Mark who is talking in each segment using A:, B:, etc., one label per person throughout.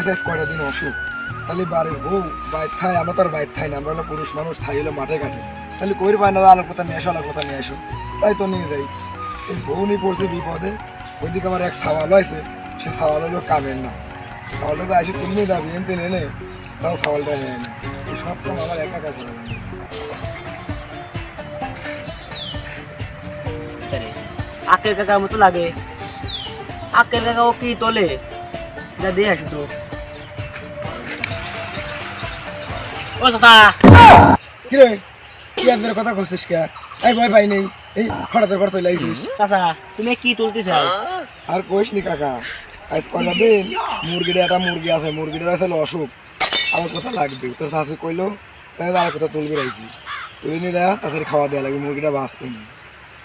A: আছে কয়টা দিন অসুখ। তাহলে বাড়ির বউ বাইর খায় আমরা তো আর বাইর খাই না আমরা হলো পুরুষ মানুষ খাই হলো মাঠে কাটে তাহলে কই পায় না আলোর কথা নিয়ে আসো আলোর কথা নিয়ে আসো। তাই তো নিয়ে যাই। এই বউ নিয়ে পড়ছে বিপদে। ওইদিকে আমার এক সাওয়াল আছে সে সাওয়াল হলো কামের না সাওয়ালটা তো আসে তুমি যাবি এনতে নেনে তাও সাওয়ালটা নেয় না। এই সব কাম আমার একা কাজ
B: আরে, আকের কাকার মতো লাগে। আকের কাকা ও কি তোলে? যা দিয়ে আসি ও চাচা।
A: কিরে? কি আপনার কথা করছিস কে? এই ভয় পাই নেই। এই হঠাৎ করে চলে আইছিস।
B: চাচা তুমি কি তুলতে
A: আর কইস নি কাকা আজ কয়টা দিন? মুরগিটা একটা মুরগি আছে মুরগিটা আছে অসুখ। আমার কথা লাগবে। তোর শাশি কইলো তাই আর কথা তুলবি রাখছি তুলে নিয়ে দেয়া তাদের খাওয়া দেওয়া লাগবে মুরগিটা বাঁচবে না।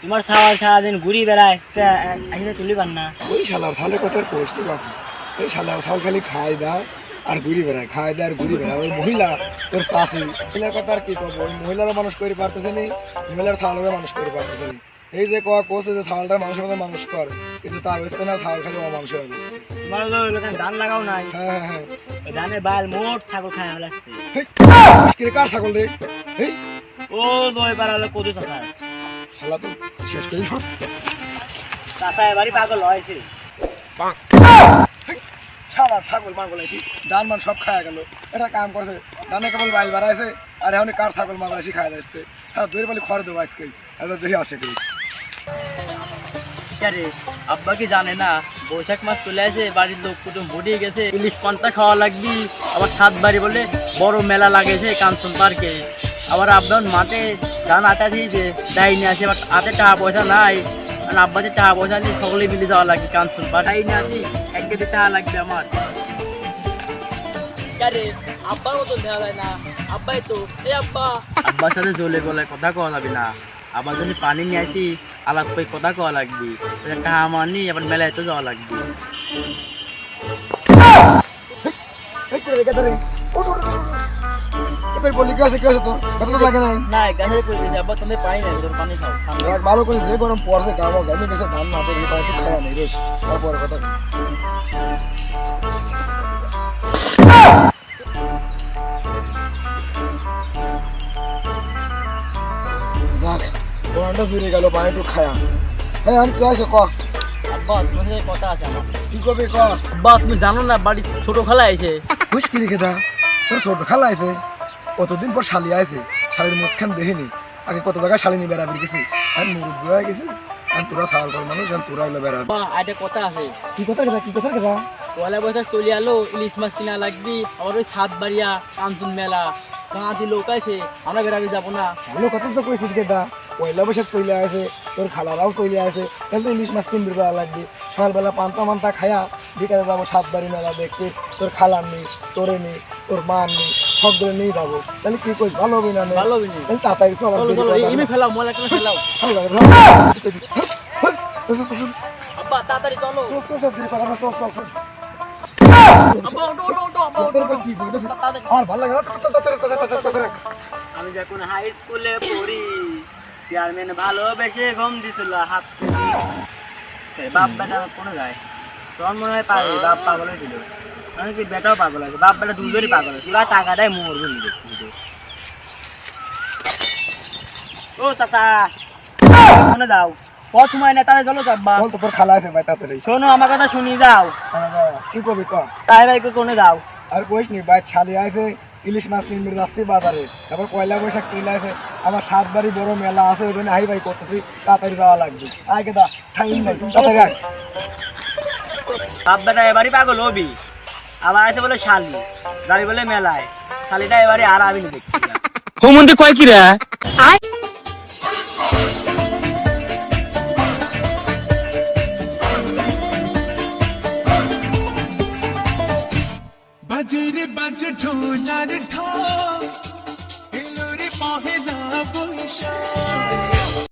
B: তোমার সারা সারাদিন ঘুরি বেড়ায় তা আসলে তুলি পান না।
A: ওই শালার শালে নি শালার শাল খালি দেয় আর ঘুরি বেড়ায় খাই দেয় আর ঘুরি বেড়ায়। ওই মহিলা তোর শাশি মহিলার কথা আর কি করব ওই মহিলারও মানুষ করে পারতেছে নি মহিলার ছাওয়ালেরও মানুষ করে পারতেছে নি। এই যে কয়া কোসে যে ছাওয়ালটা মানুষের মতো মানুষ কর কিন্তু তার হচ্ছে না খালি হয়ে গেছে
B: ধান লাগাও নাই।
A: হ্যাঁ হ্যাঁ হ্যাঁ।
B: বাল মোট ছাগল খায় ফেলাচ্ছে
A: কার ছাগল রে?
B: ও দই পাড়া হলো কদু চাচা
A: শালা তো শেষ করি সব
B: চাচা এবারই পাগল হয়েছে।
A: শালা ছাগল মাগল আসি ধান মান সব খায়া গেল। এটা কাম করছে ধানে কেবল বাইল বাড়াইছে, আর এখন কার ছাগল মাগল আসি খাওয়া যাচ্ছে। হ্যাঁ দুই বলে খড় দেবো আজকে। এটা দেখে আসে করি
B: আরে আব্বা কি জানে না, বৈশাখ মাস চলে আসে, বাড়ির লোক কুটুম ভুটিয়ে গেছে, ইলিশ পান্তা খাওয়া লাগবি, আবার সাত বাড়ি বলে বড় মেলা লাগেছে কাঞ্চন পার্কে। আবার আব্বান মাঠে ধান আটা দিয়েছে ডাইনি আসে এবার হাতে টাকা পয়সা নাই। আর আব্বাতে টাকা পয়সা নিয়ে সকলে মিলে যাওয়া লাগবে কাঞ্চন পার্ক। ডাইনি আসি কেজি টাকা লাগবে আমার। আব্বার মতো দেওয়া যায় না। আব্বাই তো এই আব্বা। আব্বার সাথে জলে গলায় কথা কওয়া যাবে না। আবার যদি পানি নিয়ে আসি আলাপ করে কথা কওয়া লাগবে। টাকা আমার নি আবার মেলায় তো যাওয়া লাগবে।
A: এই করে রেখে ধরে? এবার বলি কি আছে তোর কথা লাগে
B: না গাছে করে দিতে তুমি পানি না তোর পানি খাও
A: দেখ ভালো করে যে গরম পড়ছে গামো গামি গেছে ধান না তোর এটা একটু খায়া নেই রেস তারপরে কথা যাক জুড়ে গেল পানি একটু খায়া। হ্যাঁ আমি কি আছে ক?
B: আব্বা কথা আছে আমার।
A: কি করবি ক?
B: আব্বা তুমি জানো না বাড়ি ছোট খালা এসে
A: বুঝ কি রেখে দা? তোর ছোট খালা আছে কতদিন পর শালি আছে শালির মুখখান দেখিনি। আগে কত জায়গায় শালিনী বেড়াবি গেছি? আর মুরব্বী হয়ে গেছি। আর তোরা সাল কর মানুষ আর তোরা হইল বেড়াবি।
B: আব্বা কথা আছে।
A: কি কথা রেখা কি কথা? রেখা
B: পয়লা বৈশাখ চলে আলো ইলিশ মাছ কিনা লাগবি। আবার ওই সাত বাড়িয়া কাঞ্চন মেলা। গাঁদি লোক আছে আমরা বেড়াবি যাব না।
A: ভালো কথা তো কইছিস কে দা পয়লা বৈশাখ চলে আছে তোর খালারাও চলে আছে তাহলে ইলিশ মাছ কিনবি দেওয়া লাগবে। সকালবেলা পান্তা মান্তা খায়া বিকালে যাব সাত বাড়ি মেলা দেখতে। তোর খালার নেই তোরে নেই তোর মা নেই। সব ধরে নিয়ে যাব। তাহলে কি কইস ভালো হবে না
B: ভালো হবে না।
A: তাহলে তাড়াতাড়ি চলো
B: ইমি
A: চলো চল। চল
B: চল
A: চল চল চল চল।
B: আমি যখন হাই স্কুলে পড়ি চেয়ারম্যান ভালোবেসে গম দিছিল হাত বাপ বেটা যায়। তখন মনে হয় পারে বাপ পাগল হয়েছিল বেটাও পাগল আছে বাপ বেটা দুজনই পাগল আছে। তোরা টাকা দেয় মোর বুঝলি ও চাচা মনে যাও কত সময় না তাহলে চলো
A: বল তোর খালা আছে ভাই তাড়াতাড়ি।
B: শোনো আমার কথা শুনি যাও।
A: হ্যাঁ, কি করবি ক?
B: তাই ভাইকে কোনে যাও
A: আর কইস নি ভাই ছালি আছে ইলিশ মাছ কিনবি যাচ্ছি বাজারে। তারপর পয়লা বৈশাখ চলে আছে আমার সাত বাড়ি বড় মেলা আছে ওই জন্য হাই ভাই করতেছি তাড়াতাড়ি যাওয়া লাগবে। আগে দা টাইম নাই তাড়াতাড়ি আয়।
B: বাপ বেটা এবারই পাগল হবি। আবার আছে বলে শালি যাবি বলে মেলায়। শালিটা এবারে আর আমি দেখি না।
C: হুমন্দি কয় কি রে?
D: বাজে রে বাজে রে ঢাক